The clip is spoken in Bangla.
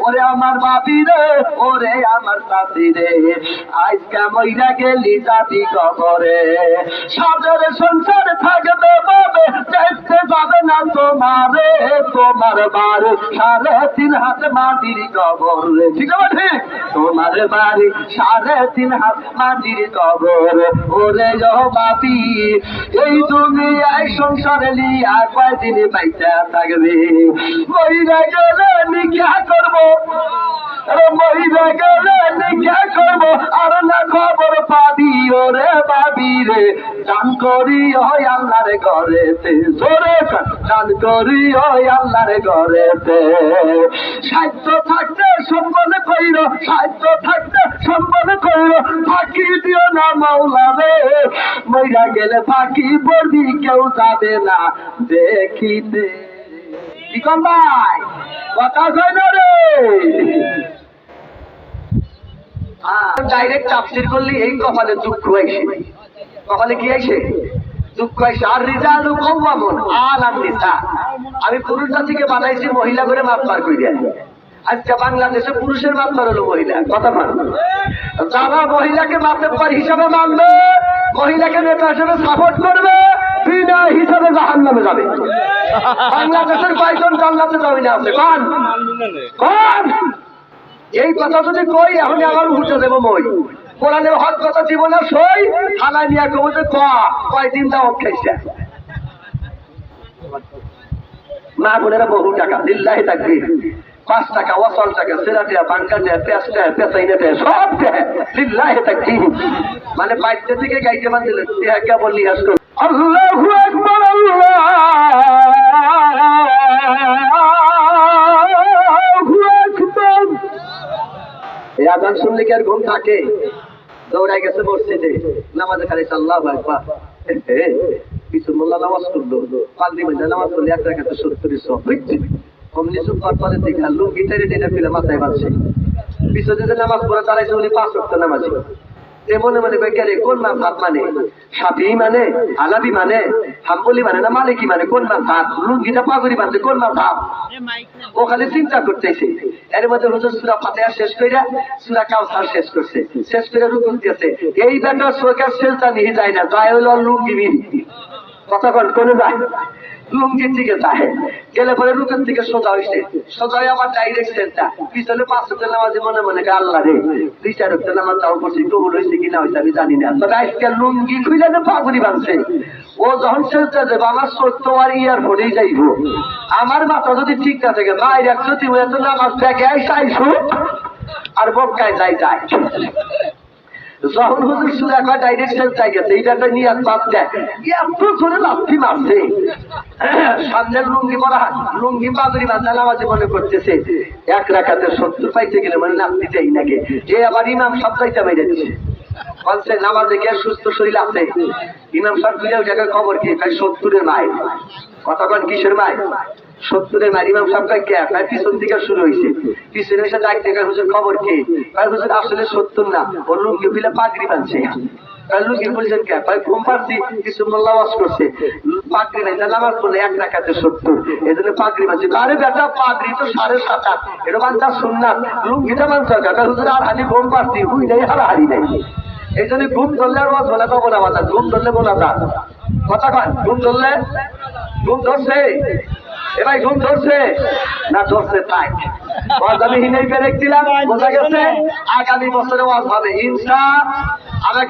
ওরে আমার বাপি রে, ওরে আমার সংসার থাকবে বাবে দেখতে যাবে সংসারে লিয়া কয়দিন পাইতে থাকবে? মইরা গেলে নিকা করব। মহিলা গেলে করব। আর না খবর পাবি রে। দান করি আল্লাহর ঘরেতে। জোরে দান করি আল্লাহর ঘরেতে। সাহিত্য থাকতে সম্বল কইর, সাহিত্য থাকতে সম্বল কইর। ফাঁকি দিও না মাওলা রে। মহিলা গেলে ফাঁকি পড়বি, কেউ যাবে না দেখিতে। কি ভাই? কথা না রে? ডাইরেক্ট তাফসির করলি এই কপালে দুঃখ কপালে কি দুঃখ আর রিজালু কওয়ামুন আলান নিসা। আমি পুরুষ জাতিকে বানাইছি মহিলা করে মাপ পার কইরা। আজকে বাংলাদেশে পুরুষের মাপ পার হলো মহিলা। কথা মান যারা মহিলাকে মাপের পার হিসাবে মানবে মহিলাকে নেতা হিসেবে সাপোর্ট করবে বিনা হিসাবে জাহান নামে যাবে বাংলাদেশের কয়েকজন জান্নাতে যাবে আছে? কান। কান। এই কথা যদি কই এখন আবার উঠে দেবো মই। কোরআনের হক কথা জীবনে সই থানায় নিয়ে কবো যে কয়দিন দাও খেয়েছে। মা বোনেরা বহু টাকা, লিল্লাহি থাকবি পাঁচ টাকা ওসল টাকা সেরা দেয়া বাঙ্কা দেয়া, পেঁয়াজ দেয়া, পেঁচাইনে দেয়া, সব দেয়। লিল্লাহি থাকবি মানে বাইরে থেকে গাইতে বাঁধলে কে বললি আল্লাহু আকবার। আজান শুনলে কি আর ঘুম থাকে? দৌড়াই গেছে মসজিদে। নামাজে খালি আল্লাহ কিছু মোল্লা নামাজ করল পাগড়ি মধ্যে নামাজ করলে এক রেখাতে সত্তর সব অমনি চুপ পরে দেখা লোক গিটারে ডেটা ফেলে মাথায় পিছনে যে নামাজ পড়ে দাঁড়াইছে উনি পাঁচ নামাজি। এ মনে মনে বেকারে কোন মাপ হাত মানে? সাফি মানে আলাবি মানে হাম্বলি মানে না মালিকি মানে? কোন মাপ হাত লুঙ্গিটা পাগড়ি বাঁধছে, কোন মাপ হাত ও খালি চিন্তা করতেছে। এর মধ্যে হুজুর সুরা ফাতেহা শেষ কইরা, সুরা কাউসার শেষ করছে। শেষ করে রুকুন দিয়েছে এই বেটা চোখের সেলটা নিয়ে যায় না, যায় হলো লুঙ্গি বিন। কতক্ষণ কোনে যায়? লুঙ্গির দিকে যায় গেলে পরে রুকের দিকে সোজা হয়েছে সোজা আবার ডাইরেক্ট সেলটা পিছনে পাঁচ হাজার নামাজে মনে মনে করে আল্লাহ রে, দুই, চার হাজার নামাজ তাও করছি, কবুল হয়েছে কিনা হয়েছে আমি জানি না। তবে আজকে লুঙ্গি খুলে না পাগুড়ি বানছে ও যখন সেলটা যাবে আমার সত্য আর ইয়ার ফোনেই যাইব। আমার মাথা যদি ঠিক না থাকে, ভাই একশো এত নামাজ দেখে আইসু আর বক্কায় যাই যায় যখন হুজুর চাই গেছে নিয়ে দেয়। এত করে লাফি মারছে। সামনের লুঙ্গি পরা লুঙ্গি মনে করতেছে, এক রাখাতে পাইতে গেলে মানে নামতে চাই নাকি? যে আবার ইমাম সব চাইতে মেরে দিচ্ছে বলছে, নামাজে কে সুস্থ শরীর আছে? ইমাম দুই জায়গায় খবর কি তাই সত্তরের মায়ের কতক্ষণ কিসের মায়ের সত্তরের মায়ের ইমাম সাহেব কে? তাই পিছন থেকে শুরু হয়েছে পিছনে এসে ডাক থেকে হুজুর খবর কি? তাই হুজুর, আসলে সত্তর না। ওর লুঙ্গি ফিলে পাগড়ি বানছে তাই লুঙ্গি বলছেন কে? ভাই ঘুম পাচ্ছি কিছু মোল্লা ওয়াজ করছে। পাগড়ি নাই তাহলে আমার এক রাখাতে সত্তর। এই জন্য পাগড়ি বানছে আরে বেটা, পাগড়ি তো সাড়ে সাত এটা বান্ধা শুনলাম লুঙ্গিটা বানছে কাকা আর ঘুম পাচ্ছি হুই নাই আর হারি নাই। এই জন্য ঘুম ধরলে আর বলে পাবো না। মাথা ঘুম ধরলে বলা যা কথা কয়, ঘুম ধরলে? ঘুম ধরছে। এ ভাই ঘুম ধরছে? না, ধরছে তাই। আমি হিনেই পেরেছিলাম বোঝা গেছে? আগামী বছরে ওয়াজ ইনশা আমাকে